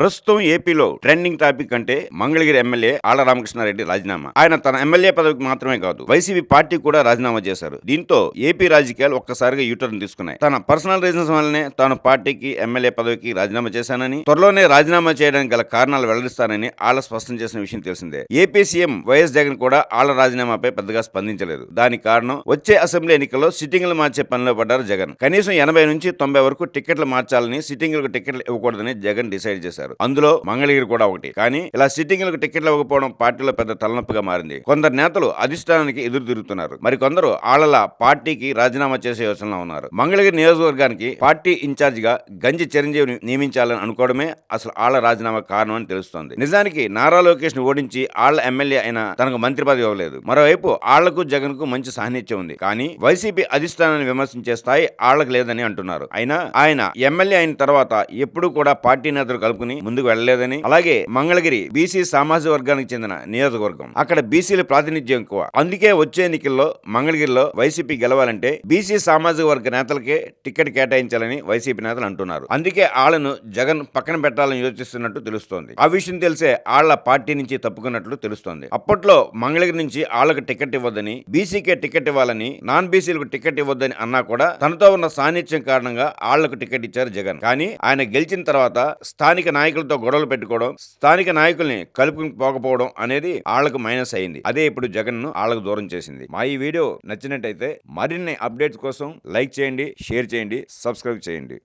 ప్రస్తుతం ఏపీలో trending topic అంటే మంగళగిరి ఎమ్మెల్యే ఆళ్ళ రామకృష్ణారెడ్డి రాజీనామా. ఆయన తన ఎమ్మెల్యే పదవికి మాత్రమే కాదు వైసీపీ పార్టీ కూడా రాజీనామా చేశారు. దీంతో ఏపీ రాజకీయాలు ఒక్కసారిగా యూటర్న్ తీసుకున్నాయి. తన పర్సనల్ రీజన్స్ వల్లనే తాను పార్టీకి ఎమ్మెల్యే పదవికి రాజీనామా చేశానని త్వరలోనే రాజీనామా చేయడానికి గల కారణాలు వెల్లడిస్తానని ఆళ్ళ స్పష్టం చేసిన విషయం తెలిసిందే. ఏపీ సీఎం వైఎస్ జగన్ కూడా ఆళ్ళ రాజీనామాపై పెద్దగా స్పందించలేదు. దానికి కారణం వచ్చే అసెంబ్లీ ఎన్నికల్లో సిట్టింగ్లు మార్చే పనిలో పడ్డారు జగన్. కనీసం ఎనభై నుంచి తొంభై వరకు టికెట్లు మార్చాలని సిట్టింగ్లకు టికెట్లు ఇవ్వకూడదని జగన్ డిసైడ్ చేశారు. అందులో మంగళగిరి కూడా ఒకటి. కానీ ఇలా సిట్టింగ్లకు టికెట్లు ఇవ్వకపోవడం పార్టీలో పెద్ద తలనొప్పిగా మారింది. కొందరు నేతలు అధిష్టానానికి ఎదురు తిరుగుతున్నారు. మరికొందరు ఆళ్ళ పార్టీకి రాజీనామా చేసే యోచనలో ఉన్నారు. మంగళగిరి నియోజకవర్గానికి పార్టీ ఇన్ఛార్జ్గా గంజి చిరంజీవిని నియమించాలని అనుకోవడమే అసలు ఆళ్ళ రాజీనామా కారణం అని తెలుస్తోంది. నిజానికి నారా లోకేష్ను ఓడించి ఆళ్ళ ఎమ్మెల్యే అయిన తనకు మంత్రి పదవి ఇవ్వలేదు. మరోవైపు ఆళ్ళకు జగన్కు మంచి సాన్నిధ్యం ఉంది. కానీ వైసీపీ అధిష్టానాన్ని విమర్శించే స్థాయి ఆళ్ళకు లేదని అంటున్నారు. అయినా ఆయన ఎమ్మెల్యే అయిన తర్వాత ఎప్పుడూ కూడా పార్టీ నేతలు కలుపుకుని ముందుకు వెళ్ళలేదని. అలాగే మంగళగిరి బీసీ సామాజిక వర్గానికి చెందిన నియోజకవర్గం. అక్కడ బీసీల ప్రాతినిధ్యం ఎక్కువ. అందుకే వచ్చే ఎన్నికల్లో మంగళగిరిలో వైసీపీ గెలవాలంటే బీసీ సామాజిక వర్గ నేతలకే టికెట్ కేటాయించాలని వైసీపీ నేతలు అంటున్నారు. అందుకే ఆళ్ళను జగన్ పక్కన పెట్టాలని యోచిస్తున్నట్టు తెలుస్తోంది. ఆ విషయం తెలిసే ఆళ్ళ పార్టీ నుంచి తప్పుకున్నట్లు తెలుస్తోంది. అప్పట్లో మంగళగిరి నుంచి ఆళ్ళకు టికెట్ ఇవ్వద్దని బీసీకే టికెట్ ఇవ్వాలని నాన్ బీసీలకు టికెట్ ఇవ్వద్దని అన్నా కూడా తనతో ఉన్న సాన్నిధ్యం కారణంగా ఆళ్ళకు టికెట్ ఇచ్చారు జగన్. కానీ ఆయన గెలిచిన తర్వాత స్థానిక నాయకులతో గొడవలు పెట్టుకోవడం స్థానిక నాయకుల్ని కలుపుకుని పోకపోవడం అనేది వాళ్ళకు మైనస్ అయింది. అదే ఇప్పుడు జగన్ను ఆళ్ళకు దూరం చేసింది. మా ఈ వీడియో నచ్చినట్టయితే మరిన్ని అప్డేట్స్ కోసం లైక్ చేయండి షేర్ చేయండి సబ్స్క్రైబ్ చేయండి.